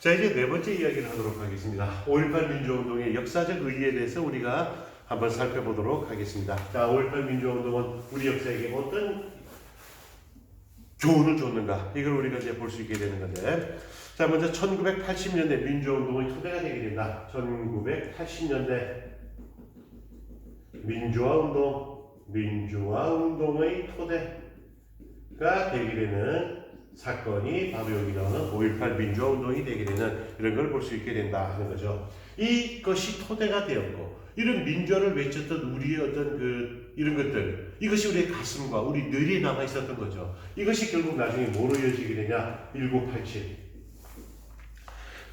자 이제 네 번째 이야기를 하도록 하겠습니다. 5.18 민주운동의 역사적 의의에 대해서 우리가 한번 살펴보도록 하겠습니다. 자 5.18 민주운동은 우리 역사에게 어떤 교훈을 줬는가 이걸 우리가 이제 볼 수 있게 되는 건데 자 먼저 1980년대 민주운동의 토대가 되게 된다. 1980년대 민주화 운동 민주화 운동의 토대가 되게 되는 사건이 바로 여기 나오는 5.18 민주화 운동이 되게 되는 이런 걸 볼 수 있게 된다 하는 거죠. 이것이 토대가 되었고 이런 민주화를 외쳤던 우리의 어떤 그 이런 것들 이것이 우리의 가슴과 우리 뇌리에 남아 있었던 거죠. 이것이 결국 나중에 뭐로 이어지게 되냐? 1987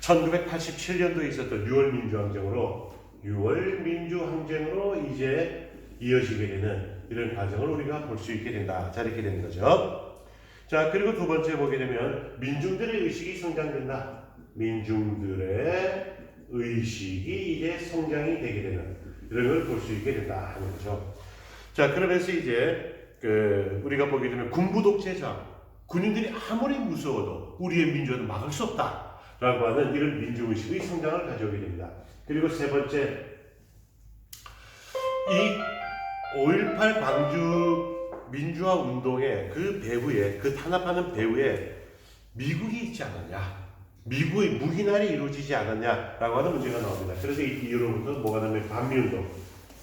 1987년도에 있었던 6월 민주항쟁으로 6월 민주항쟁으로 이제 이어지게 되는 이런 과정을 우리가 볼 수 있게 된다. 자 이렇게 되는 거죠. 자 그리고 두 번째 보게 되면 민중들의 의식이 성장된다. 민중들의 의식이 이제 성장이 되게 되는 이런 걸 볼 수 있게 된다 하는 거죠. 자 그러면서 이제 그 우리가 보게 되면 군부 독재자 군인들이 아무리 무서워도 우리의 민주화는 막을 수 없다 라고 하는 이런 민중 의식의 성장을 가져오게 됩니다. 그리고 세 번째 이 5.18 광주 민주화 운동의 그 배후에 그 탄압하는 배후에 미국이 있지 않았냐 미국의 무기날이 이루어지지 않았냐라고 하는 문제가 나옵니다. 그래서 이 이후로부터 뭐가 나면 반미운동,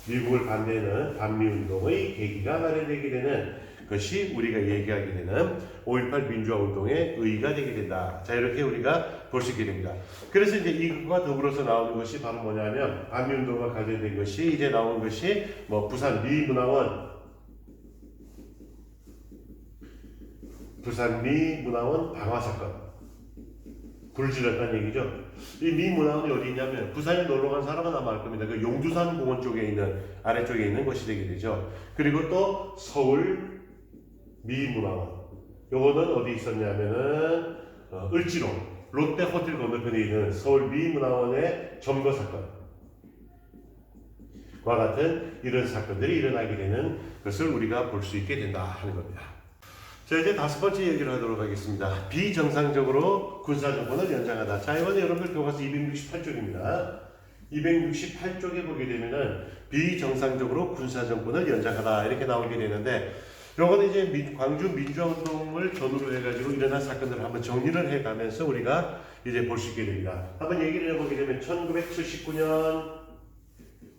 미국을 반대하는 반미운동의 계기가 마련되게 되는 것이 우리가 얘기하게 되는 5.18 민주화 운동의 의의가 되게 된다. 자 이렇게 우리가 볼 수 있게 됩니다. 그래서 이제 이것과 더불어서 나오는 것이 바로 뭐냐면 반미운동과 관련된 것이 이제 나오는 것이 뭐 부산 미문화원 부산 미문화원 방화 사건 불질렀다는 얘기죠. 이 미문화원이 어디 있냐면 부산에 놀러 간 사람은 아마 알 겁니다. 그 용두산 공원 쪽에 있는 아래쪽에 있는 것이 되게 되죠. 그리고 또 서울 미문화원. 요거는 어디 있었냐면은 어, 을지로 롯데 호텔 건너편에 있는 서울 미문화원의 점거 사건. 과 같은 이런 사건들이 일어나게 되는 것을 우리가 볼 수 있게 된다 하는 겁니다. 자 이제 다섯 번째 얘기를 하도록 하겠습니다. 비정상적으로 군사정권을 연장하다. 자 이번에 여러분들 교과서 268쪽입니다. 268쪽에 보게 되면은 비정상적으로 군사정권을 연장하다 이렇게 나오게 되는데 요거는 이제 민- 광주 민주화운동을 전후로 해가지고 일어난 사건들을 한번 정리를 해가면서 우리가 이제 볼 수 있게 됩니다. 한번 얘기를 해보게 되면 1979년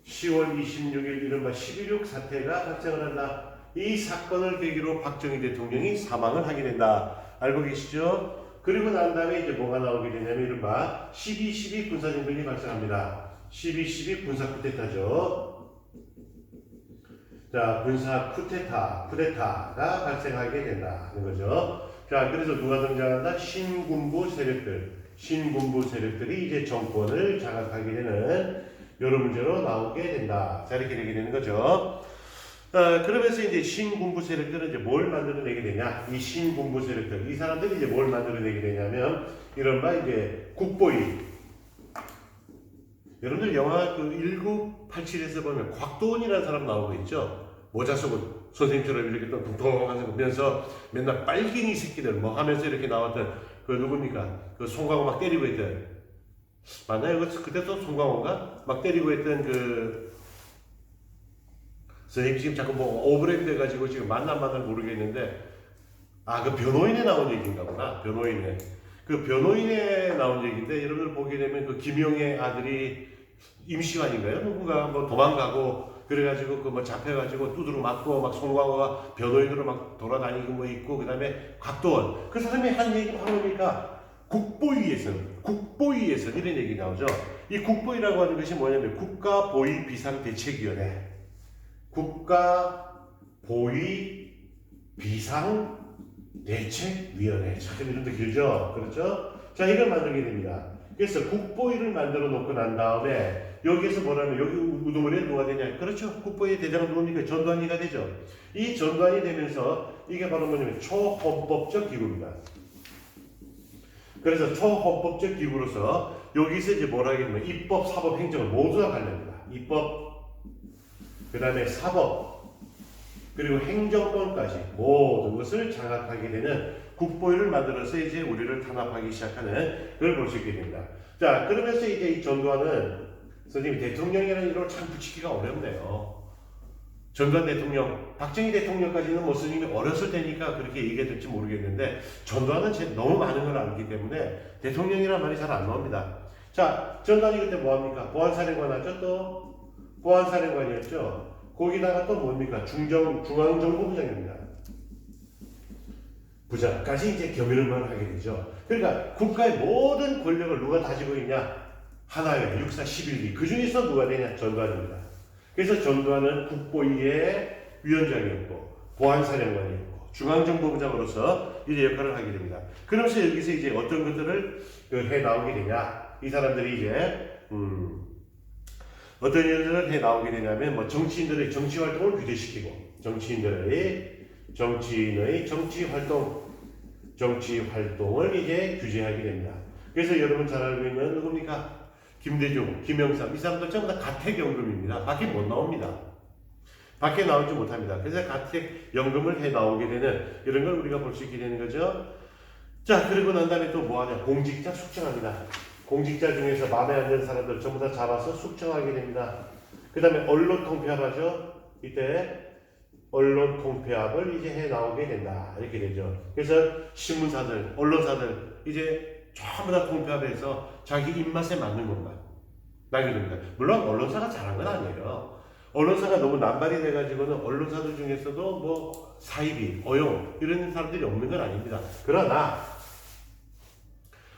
10월 26일 이른바 11.6 사태가 발생을 한다. 이 사건을 계기로 박정희 대통령이 사망을 하게 된다. 알고 계시죠? 그리고 난 다음에 이제 뭐가 나오게 되냐면 이른바 12.12 군사정변이 발생합니다. 12.12 군사 쿠데타죠. 자, 군사 쿠데타, 쿠데타가 발생하게 된다는 거죠. 자, 그래서 누가 등장한다? 신군부 세력들. 신군부 세력들이 이제 정권을 장악하게 되는 여러 문제로 나오게 된다. 자, 이렇게 되게 되는 거죠. 어, 그러면서 이제 신군부 세력들은 이제 뭘 만들어내게 되냐? 이 신군부 세력들, 이 사람들이 이제 뭘 만들어내게 되냐면, 이른바 이제 국보위. 여러분들 영화 그 1987에서 보면 곽도원이라는 사람 나오고 있죠? 모자 속은 선생님처럼 이렇게 또 둥둥하면서 맨날 빨갱이 새끼들 뭐 하면서 이렇게 나왔던 그 누굽니까? 그 송강호 막 때리고 있던 맞나요? 그 그때 또 송강호가 막 때리고 있던 그 선생님 지금 자꾸 뭐 오브레이크 돼가지고 지금 만난 만날 모르겠는데 아 그 변호인에 나온 얘기인가 보다 변호인에 그 변호인에 나온 얘기인데 여러분들 보게 되면 그 김용의 아들이 임시완인가요? 누군가 뭐 도망가고 그래가지고 그 뭐 잡혀가지고 두드러 맞고 막 송광호가 변호인으로 막 돌아다니고 뭐 있고 그 다음에 곽도원 그 사람이 한 얘기 보니까 국보위에서는 국보위에서 이런 얘기 나오죠. 이 국보위라고 하는 것이 뭐냐면 국가보위 비상대책위원회 국가 보위 비상 대책위원회 참 이름도 길죠. 그렇죠? 자 이걸 만들게 됩니다. 그래서 국보위를 만들어 놓고 난 다음에 여기에서 뭐라면 여기 우두머리에 누가 되냐? 그렇죠. 국보위 대장은 누굽니까? 전두환이가 되죠. 이 전두환이 되면서 이게 바로 뭐냐면 초헌법적 기구입니다. 그래서 초헌법적 기구로서 여기서 이제 뭐라 하겠냐면 입법, 사법, 행정을 모두 다 관련합니다. 입법, 그 다음에 사법, 그리고 행정권까지 모든 것을 장악하게 되는 국보위를 만들어서 이제 우리를 탄압하기 시작하는 걸볼 수 있게 됩니다. 자, 그러면서 이제 이 전두환은 선생님 대통령이라는 이름을 참 붙이기가 어렵네요. 전두환 대통령, 박정희 대통령까지는 뭐 스님이 어렸을 때니까 그렇게 얘기했을지 모르겠는데 전두환은 제- 너무 많은 걸 알기 때문에 대통령이라는 말이 잘 안 나옵니다. 자, 전두환이 그때 뭐합니까? 보안사령관 하죠 또? 보안사령관이었죠. 거기다가 또 뭡니까? 중정, 중앙정보부장입니다. 부장까지 이제 겸임을 하게 되죠. 그러니까 국가의 모든 권력을 누가 가지고 있냐? 하나의 육사 11기. 그 중에서 누가 되냐? 전두환입니다. 그래서 전두환은 국보위의 위원장이었고, 보안사령관이었고, 중앙정보부장으로서 이제 역할을 하게 됩니다. 그러면서 여기서 이제 어떤 것들을 그해 나오게 되냐? 이 사람들이 이제, 음, 어떤 일들을 해 나오게 되냐면, 뭐 정치인들의 정치 활동을 규제시키고, 정치인들의 정치인의 정치 활동, 정치 활동을 이제 규제하게 됩니다. 그래서 여러분 잘 알고 있는 누굽니까? 김대중, 김영삼 이 사람들 전부 다 가택연금입니다. 밖에 못 나옵니다. 밖에 나오지 못합니다. 그래서 가택연금을 해 나오게 되는 이런 걸 우리가 볼 수 있게 되는 거죠. 자 그리고 난 다음에 또 뭐하냐? 공직자 숙청합니다. 공직자 중에서 마음에 안 드는 사람들 전부 다 잡아서 숙청하게 됩니다. 그 다음에 언론 통폐합하죠. 이때 언론 통폐합을 이제 해 나오게 된다 이렇게 되죠. 그래서 신문사들, 언론사들 이제 전부 다 통폐합해서 자기 입맛에 맞는 것만 나게 됩니다. 물론 언론사가 잘한 건 아니에요. 언론사가 너무 남발이 돼가지고는 언론사들 중에서도 뭐 사이비, 어용 이런 사람들이 없는 건 아닙니다. 그러나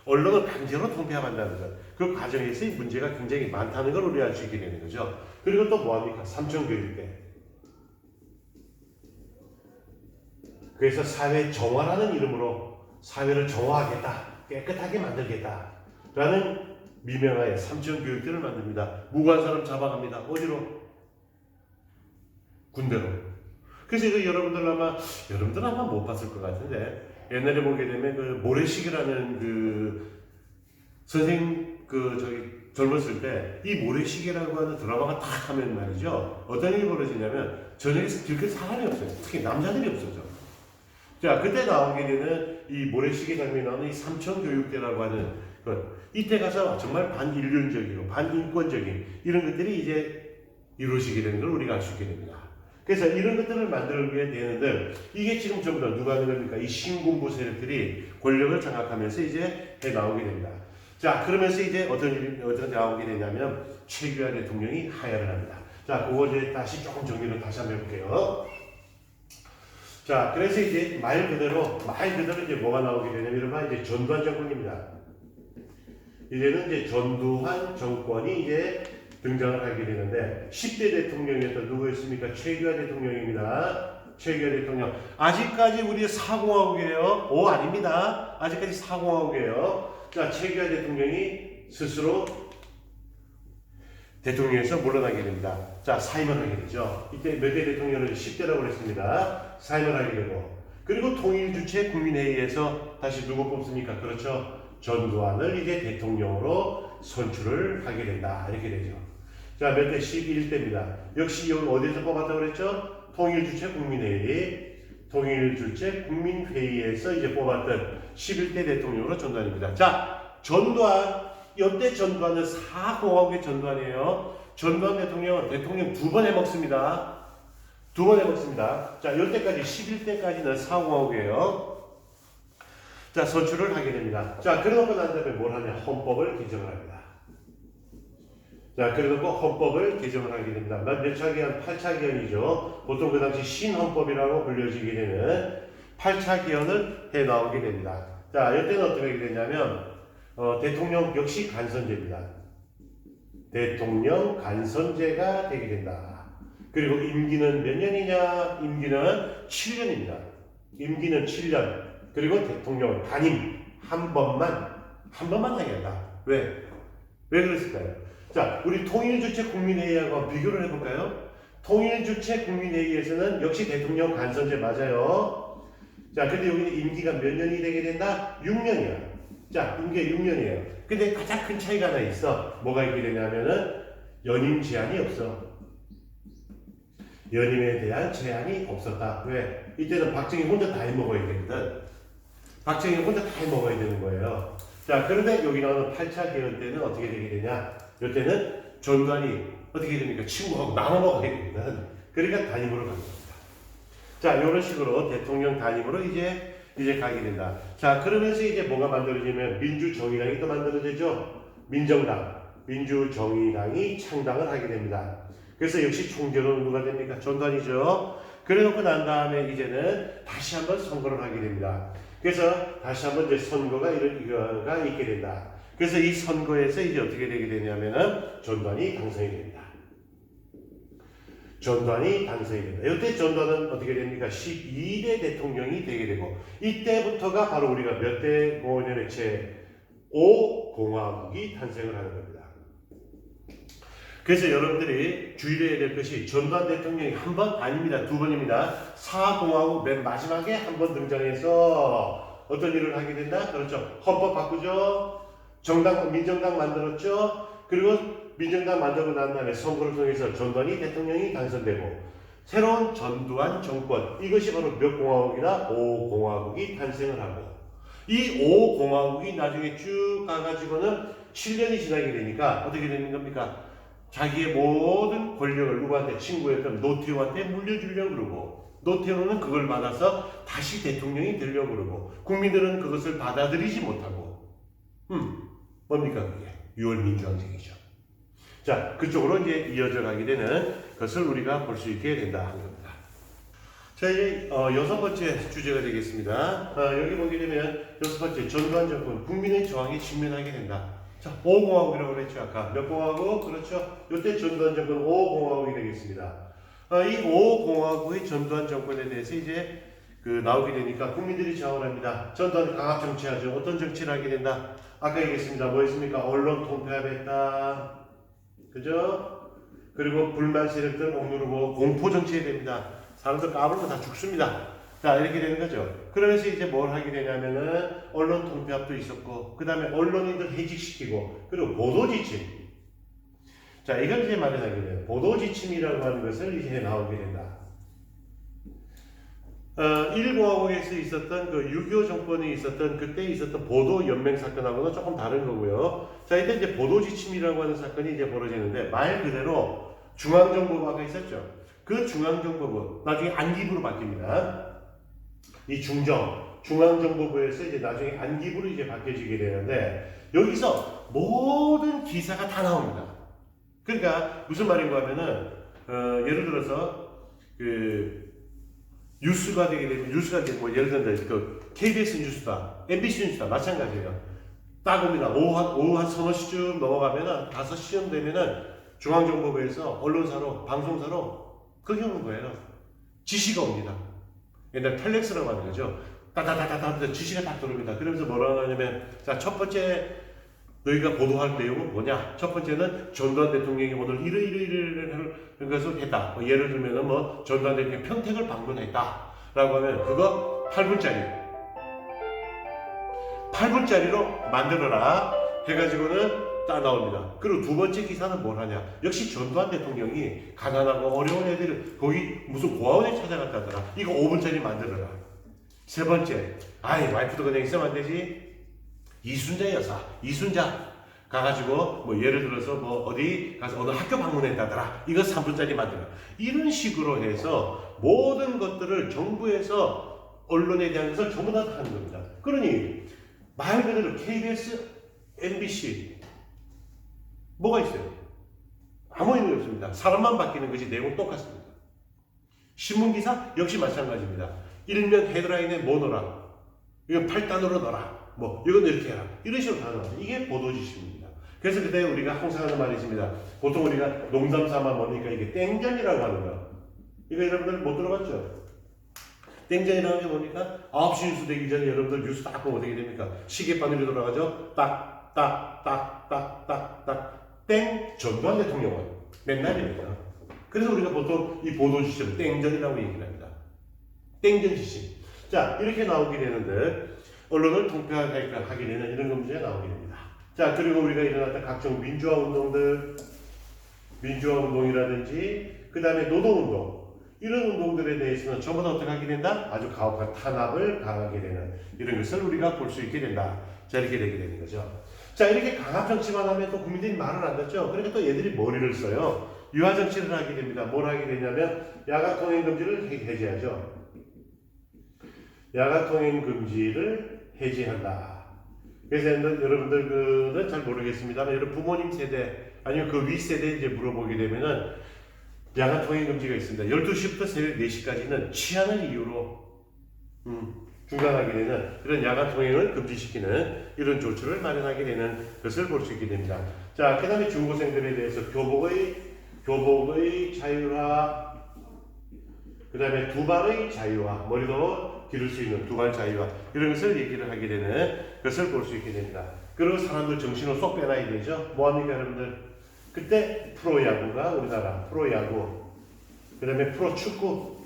언론을 강제로 통폐합한다는 것, 그 과정에서의 문제가 굉장히 많다는 걸 우리가 알 수 있게 되는 거죠. 그리고 또 뭐합니까? 삼천교육대. 그래서 사회 정화라는 이름으로 사회를 정화하겠다, 깨끗하게 만들겠다. 라는 미명하에 삼천교육대를 만듭니다. 무고한 사람 잡아갑니다. 어디로? 군대로. 그래서 이거 여러분들 아마, 여러분들 아마 못 봤을 것 같은데, 옛날에 보게 되면 그 모래시계라는 그 선생 그 저기 젊었을 때 이 모래시계라고 하는 드라마가 딱 하면 말이죠. 어떤 일이 벌어지냐면 저녁에서 길게 사람이 없어요. 특히 남자들이 없어져. 자, 그때 나오게 되는 이 모래시계 장면이 나오는 이 삼천교육대라고 하는 것. 이때 가서 정말 반인륜적이고 반인권적인 이런 것들이 이제 이루어지게 되는 걸 우리가 알 수 있게 됩니다. 그래서 이런 것들을 위해 되는데 이게 지금 전부 다 누가 겁니까? 이 신군부 세력들이 권력을 장악하면서 이제 해 나오게 됩니다. 자, 그러면서 이제 어떤 일이 어떤 나오게 되냐면 최규하 대통령이 하야를 합니다. 자, 그거 이제 다시 조금 정리를 다시 한번 해볼게요. 자, 그래서 이제 말 그대로 말 그대로 이제 뭐가 나오게 되냐면 이른바 이제 전두환 정권입니다. 이제는 이제 전두환 정권이 이제 등장을 하게 되는데 10대 대통령이었던 누구였습니까? 최규하 대통령입니다. 최규하 대통령. 아직까지 우리 사공화국이에요. 오 아닙니다. 아직까지 사공화국이에요. 자, 최규하 대통령이 스스로 대통령에서 물러나게 됩니다. 자, 사임을 하게 되죠. 이때 몇 대 대통령을 10대라고 했습니다. 사임을 하게 되고. 그리고 통일주체 국민회의에서 다시 누구 뽑습니까? 그렇죠. 전두환을 이제 대통령으로 선출을 하게 된다. 이렇게 되죠. 자, 몇 대? 11대입니다. 역시 여기 어디서 뽑았다고 그랬죠? 통일주체 국민회의. 통일주체 국민회의에서 이제 뽑았던 11대 대통령으로 전두환입니다. 자, 전두환. 이때 전두환은 사공화국의 전두환이에요. 전두환 대통령은 대통령 두 번 해먹습니다. 두 번 해먹습니다. 자, 이때까지 11대까지는 사공화국이에요. 자, 선출을 하게 됩니다. 자, 그러고 난 다음에 뭘 하냐? 헌법을 개정을 합니다. 자, 그래놓고 헌법을 개정을 하게 됩니다. 몇 차 기한? 8차 기한이죠. 보통 그 당시 신헌법이라고 불려지게 되는 8차 기한을 해 나오게 됩니다. 자, 이때는 어떻게 되냐면, 어, 대통령 역시 간선제입니다. 대통령 간선제가 되게 된다. 그리고 임기는 몇 년이냐? 임기는 7년입니다. 임기는 7년. 그리고 대통령 단임 한 번만 한 번만 하게 한다. 왜? 왜 그랬을까요? 자, 우리 통일주체 국민회의하고 비교를 해볼까요? 통일주체 국민회의에서는 역시 대통령 간선제 맞아요. 자, 근데 여기는 임기가 몇 년이 되게 된다? 6년이야. 자, 임기가 6년이에요. 근데 가장 큰 차이가 하나 있어. 뭐가 있게 되냐면은 연임 제한이 없어. 연임에 대한 제한이 없었다. 왜? 이때는 박정희 혼자 다 해먹어야 되거든. 박정희 혼자 다 해먹어야 되는 거예요. 자, 그런데 여기 나오는 8차 개헌 때는 어떻게 되게 되냐? 이때는 전관이 어떻게 됩니까? 친구하고 나눠 먹어야 되거든. 그러니까 단임으로 가는 겁니다. 자, 이런 식으로 대통령 단임으로 이제 이제 가게 된다. 자, 그러면서 이제 뭐가 만들어지면 민주정의당이 또 만들어지죠. 민정당, 민주정의당이 창당을 하게 됩니다. 그래서 역시 총재로 누가 됩니까? 전단이죠. 그래놓고 난 다음에 이제는 다시 한번 선거를 하게 됩니다. 그래서 다시 한번 이제 선거가 이런 이거가 있게 된다. 그래서 이 선거에서 이제 어떻게 되게 되냐면은 전단이 당선이 됩니다. 전단이 당선이 됩니다. 이때 전단은 어떻게 됩니까? 12대 대통령이 되게 되고 이때부터가 바로 우리가 몇 대 공원연의 제5 공화국이 탄생을 하는 겁니다. 그래서 여러분들이 주의해야 될 것이 전두환 대통령이 한 번 아닙니다. 두 번입니다. 사공화국 맨 마지막에 한 번 등장해서 어떤 일을 하게 된다? 그렇죠. 헌법 바꾸죠. 정당, 민정당 만들었죠. 그리고 민정당 만들고 난 다음에 선거를 통해서 전두환이 대통령이 당선되고 새로운 전두환 정권 이것이 바로 몇 공화국이나 5공화국이 탄생을 하고 이 5공화국이 나중에 쭉 가가지고는 7년이 지나게 되니까 어떻게 되는 겁니까? 자기의 모든 권력을 누구한테 친구였던 노태우한테 물려주려고 그러고 노태우는 그걸 받아서 다시 대통령이 되려고 그러고 국민들은 그것을 받아들이지 못하고 음 뭡니까 그게 6월 민주항쟁이죠. 자 그쪽으로 이제 이어져 가게 되는 것을 우리가 볼 수 있게 된다 하는 겁니다. 자 이제 어, 여섯 번째 주제가 되겠습니다. 어, 여기 보게 되면 여섯 번째 전두환 정권 국민의 저항에 직면하게 된다. 자, 5공화국이라고 그랬죠, 아까. 몇 공화국? 그렇죠. 이때 전두환 정권 5공화국이 되겠습니다. 아, 이 5공화국의 전두환 정권에 대해서 이제 그 나오게 되니까 국민들이 저항을 합니다. 전두환 강압 정치하죠. 어떤 정치를 하게 된다? 아까 얘기했습니다. 뭐였습니까? 언론 통폐합했다. 그죠? 그리고 불만 세력들 억누르고 공포 정치해야 됩니다. 사람들 까불고 다 죽습니다. 자 이렇게 되는 거죠. 그러면서 이제 뭘 하게 되냐면은 언론 통폐합도 있었고 그 다음에 언론인들 해직시키고 그리고 보도 지침. 자 이걸 이제 마련하게 돼요. 보도 지침이라고 하는 것을 이제 나오게 된다. 어, 1공화국에서 있었던 그 6.25 정권이 있었던 그때 있었던 보도 연맹 사건하고는 조금 다른 거고요. 자, 이때 이제 보도 지침이라고 하는 사건이 이제 벌어지는데 말 그대로 중앙정보부가 있었죠. 그 중앙정보부 나중에 안기부로 바뀝니다. 이 중정 중앙정보부에서 이제 나중에 안기부로 이제 바뀌어지게 되는데 여기서 모든 기사가 다 나옵니다. 그러니까 무슨 말인가 하면은 어, 예를 들어서 그 뉴스가 되게 되면 뉴스가 되면 뭐 예를 들면 그 KBS 뉴스다, MBC 뉴스다 마찬가지예요. 딱 옵니다. 오후 한 오후 한 서너 시쯤 넘어가면은 다섯 시쯤 되면은 중앙정보부에서 언론사로 방송사로 그게 오는 거예요. 지시가 옵니다. 옛날 텔렉스라고 하는 거죠. 따다다다다 지시가 딱 들어옵니다. 그러면서 뭐라고 하냐면 자 첫 번째 너희가 보도할 내용은 뭐냐? 첫 번째는 전두환 대통령이 오늘 이러 이러 이러 것을 했다. 뭐 예를 들면은 뭐 전두환 대통령 평택을 방문했다 라고 하면 그거 8분짜리 8분짜리로 만들어라 해가지고는 딱 나옵니다. 그리고 두 번째 기사는 뭘 하냐? 역시 전두환 대통령이 가난하고 어려운 애들을 거기 무슨 고아원에 찾아갔다더라. 이거 5분짜리 만들어라. 세 번째, 아이 와이프도 그냥 있으면 안 되지. 이순자 여사, 이순자 가가지고 뭐 예를 들어서 뭐 어디 가서 어느 학교 방문했다더라. 이거 3분짜리 만들어. 이런 식으로 해서 모든 것들을 정부에서 언론에 대한 것을 전부 다 하는 겁니다. 그러니 말 그대로 KBS, MBC 뭐가 있어요? 아무 의미 없습니다. 사람만 바뀌는 것이 내용 똑같습니다. 신문 기사 역시 마찬가지입니다. 일면 헤드라인에 뭐 넣어라. 이건 8단으로 넣어라. 뭐 이건 이렇게 해라. 이런 식으로 다 나옵니다. 이게 보도지시입니다. 그래서 그때 우리가 항상 하는 말이 있습니다. 보통 우리가 농담 삼아 뭡니까? 이게 땡전이라고 하는 거. 이거 여러분들 못 들어봤죠? 땡전이라는 게 뭡니까? 9시 뉴스 되기 전에 여러분들 뉴스 딱 보면 어떻게 됩니까? 시계 바늘이 돌아가죠? 딱, 딱, 딱, 딱, 딱, 딱, 땡, 전두환 대통령은 맨날입니다. 그래서 우리가 보통 이 보도 지시를 땡전이라고 얘기를 합니다. 땡전 지시. 자, 이렇게 나오게 되는데, 언론을 통폐하게 되는 이런 문제가 나오게 됩니다. 자, 그리고 우리가 일어났던 각종 민주화 운동들, 민주화 운동이라든지, 그 다음에 노동운동, 이런 운동들에 대해서는 전부 다 어떻게 하게 된다? 아주 가혹한 탄압을 당하게 되는 이런 것을 우리가 볼 수 있게 된다. 자 이렇게 되게 되는 거죠. 자 이렇게 강압 정치만 하면 또 국민들이 말을 안 듣죠. 그러니까 또 얘들이 머리를 써요. 유화 정치를 하게 됩니다. 뭘 하게 되냐면 야간 통행 금지를 해- 해제하죠. 야간 통행 금지를 해제한다. 그래서 여러분들은 잘 모르겠습니다만 여러분 부모님 세대 아니면 그 위 세대 이제 물어보게 되면은 야간 통행 금지가 있습니다. 12시부터 새벽 4시까지는 취하는 이유로 음, 중단하게 되는 이런 야간 통행을 금지시키는 이런 조치를 마련하게 되는 것을 볼 수 있게 됩니다. 자, 그 다음에 중고생들에 대해서 교복의 교복의 자유화, 그 다음에 두발의 자유화, 머리도 기를 수 있는 두발 자유화 이런 것을 얘기를 하게 되는 것을 볼 수 있게 됩니다. 그리고 사람들 정신을 쏙 빼놔야 되죠. 뭐합니까 여러분들? 그때 프로야구가 우리나라 프로야구, 그 다음에 프로축구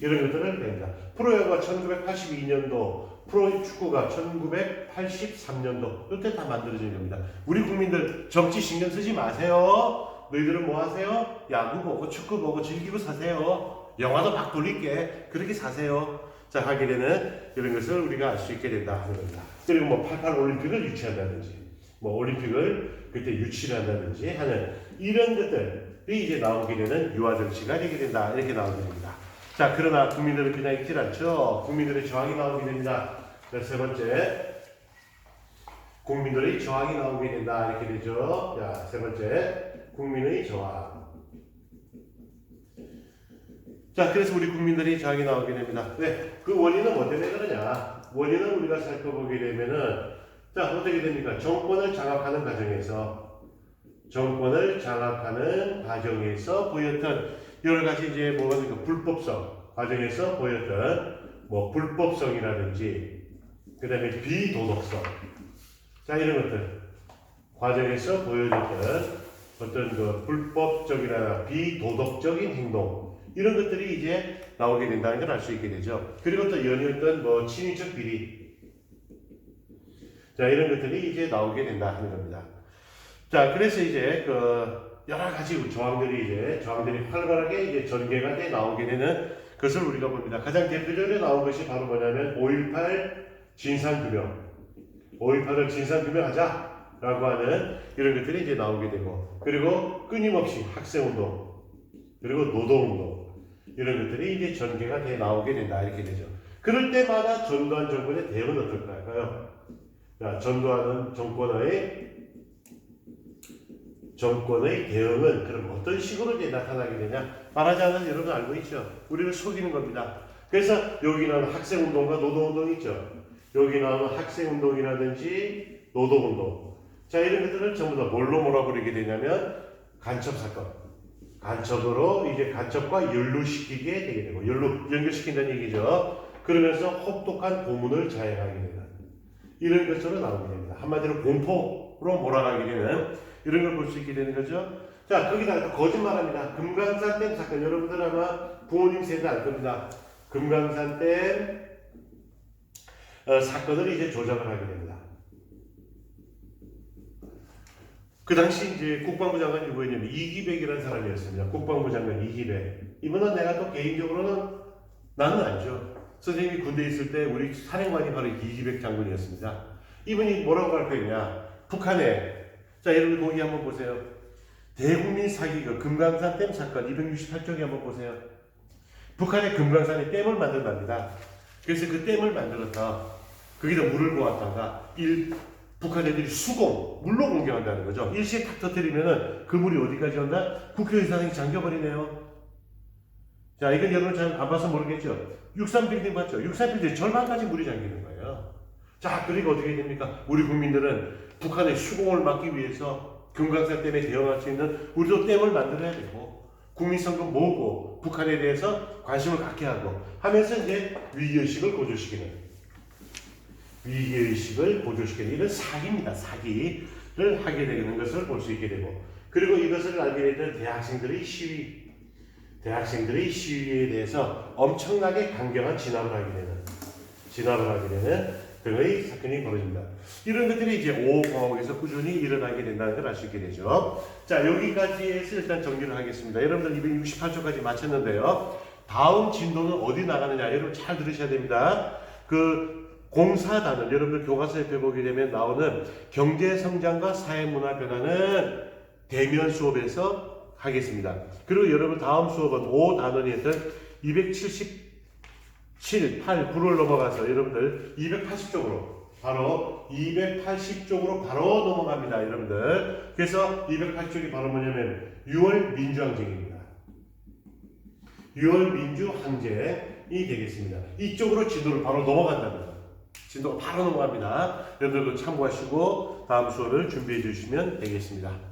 이런 것들을 냅니다. 프로야구가 1982년도, 프로축구가 1983년도 이때 다 만들어진 겁니다. 우리 국민들 정치 신경 쓰지 마세요. 너희들은 뭐 하세요? 야구 보고 축구 보고 즐기고 사세요. 영화도 막 돌릴게 그렇게 사세요. 자 하게 되는 이런 것을 우리가 알 수 있게 된다 하는 겁니다. 그리고 뭐 88 올림픽을 유치한다든지, 뭐 올림픽을 그때 유치를 한다든지 하는 이런 것들이 이제 나오게 되는 유화 정치가 되게 된다 이렇게 나오게 됩니다. 자, 그러나 국민들은 그냥 있질 않죠. 국민들의 저항이 나오게 됩니다. 자, 세 번째. 국민들의 저항이 나오게 된다. 이렇게 되죠. 자, 세 번째. 국민의 저항. 자, 그래서 우리 국민들이 저항이 나오게 됩니다. 왜? 그 원인은 뭐 때문에 그러냐? 원인은 우리가 살펴보게 되면은, 자, 어떻게 됩니까? 정권을 장악하는 과정에서, 정권을 장악하는 과정에서 보였던 여러 가지 이제 뭐가 그 불법성 과정에서 보였던 뭐 불법성이라든지 그 다음에 비도덕성 자 이런 것들 과정에서 보여줬던 어떤 그 불법적이나 비도덕적인 행동 이런 것들이 이제 나오게 된다는 걸 알 수 있게 되죠. 그리고 또 연이었던 뭐 친인척 비리 자 이런 것들이 이제 나오게 된다 하는 겁니다. 자 그래서 이제 그 여러 가지 조항들이 이제 조항들이 활발하게 이제 전개가 돼 나오게 되는 것을 우리가 봅니다. 가장 대표적으로 나온 것이 바로 뭐냐면 5.18 진상규명, 5.18을 진상규명하자라고 하는 이런 것들이 이제 나오게 되고 그리고 끊임없이 학생운동 그리고 노동운동 이런 것들이 이제 전개가 돼 나오게 된다 이렇게 되죠. 그럴 때마다 전두환 정권의 대응은 어떨까요? 자, 전두환 정권의 정권의 대응은 그럼 어떤 식으로 이제 나타나게 되냐? 말하자면 여러분 알고 있죠. 우리를 속이는 겁니다. 그래서 여기 나오는 학생운동과 노동운동 있죠. 여기 나오는 학생운동이라든지 노동운동. 자 이런 것들을 전부 다 뭘로 몰아버리게 되냐면 간첩 사건. 간첩으로 이제 간첩과 연루시키게 되게 되고 연루 연결시킨다는 얘기죠. 그러면서 혹독한 고문을 자행하게 되는 이런 것으로 나오게 됩니다. 한마디로 공포로 몰아가게 되는 이런 걸 볼 수 있게 되는 거죠. 자, 거기다가 또 거짓말합니다. 금강산 댐 사건. 여러분들 아마 부모님 세대 알 겁니다. 금강산 댐 어, 사건을 이제 조작을 하게 됩니다. 그 당시 이제 국방부 장관이 누구였냐면 이기백이라는 사람이었습니다. 국방부 장관 이기백. 이분은 내가 또 개인적으로는 나는 알죠. 선생님이 군대에 있을 때 우리 사령관이 바로 이기백 장군이었습니다. 이분이 뭐라고 발표했냐? 북한에 자 여러분 거기 한번 보세요. 대국민 사기가 금강산 댐 사건 268쪽에 한번 보세요. 북한의 금강산에 댐을 만든답니다. 그래서 그 댐을 만들어서 거기다 물을 모았다가 일 북한 애들이 수공 물로 공격한다는 거죠. 일시에 탁 터뜨리면은 그 물이 어디까지 온다? 국회의사당이 잠겨버리네요. 자 이건 여러분 잘 안 봐서 모르겠죠. 63 빌딩 봤죠? 63 빌딩 절반까지 물이 잠기는 거예요. 자 그리고 어떻게 됩니까? 우리 국민들은 북한의 수공을 막기 위해서 금강산 댐에 대응할 수 있는 우리도 댐을 만들어야 되고 국민성금 모으고 북한에 대해서 관심을 갖게 하고 하면서 이제 위기의식을 고조시키는 위기의식을 고조시키는 이런 사기입니다. 사기를 하게 되는 것을 볼 수 있게 되고 그리고 이것을 알게 되는 대학생들의 시위 대학생들의 시위에 대해서 엄청나게 강경한 진압을 하게 되는 진압을 하게 되는 등의 사건이 벌어집니다. 이런 것들이 이제 5공화국에서 꾸준히 일어나게 된다는 걸 알 수 있게 되죠. 자, 여기까지 해서 일단 정리를 하겠습니다. 여러분들 268초까지 마쳤는데요. 다음 진도는 어디 나가느냐, 여러분 잘 들으셔야 됩니다. 그 공사단을 여러분들 교과서에 펴보게 되면 나오는 경제 성장과 사회 문화 변화는 대면 수업에서 하겠습니다. 그리고 여러분 다음 수업은 5단원이었던 277, 8, 9를 넘어가서 여러분들 280쪽으로 바로 280쪽으로 바로 넘어갑니다, 여러분들. 그래서 280쪽이 바로 뭐냐면 6월 민주항쟁입니다. 6월 민주항쟁이 되겠습니다. 이쪽으로 진도를 바로 넘어간답니다. 진도가 바로 넘어갑니다. 여러분들도 참고하시고 다음 수업을 준비해 주시면 되겠습니다.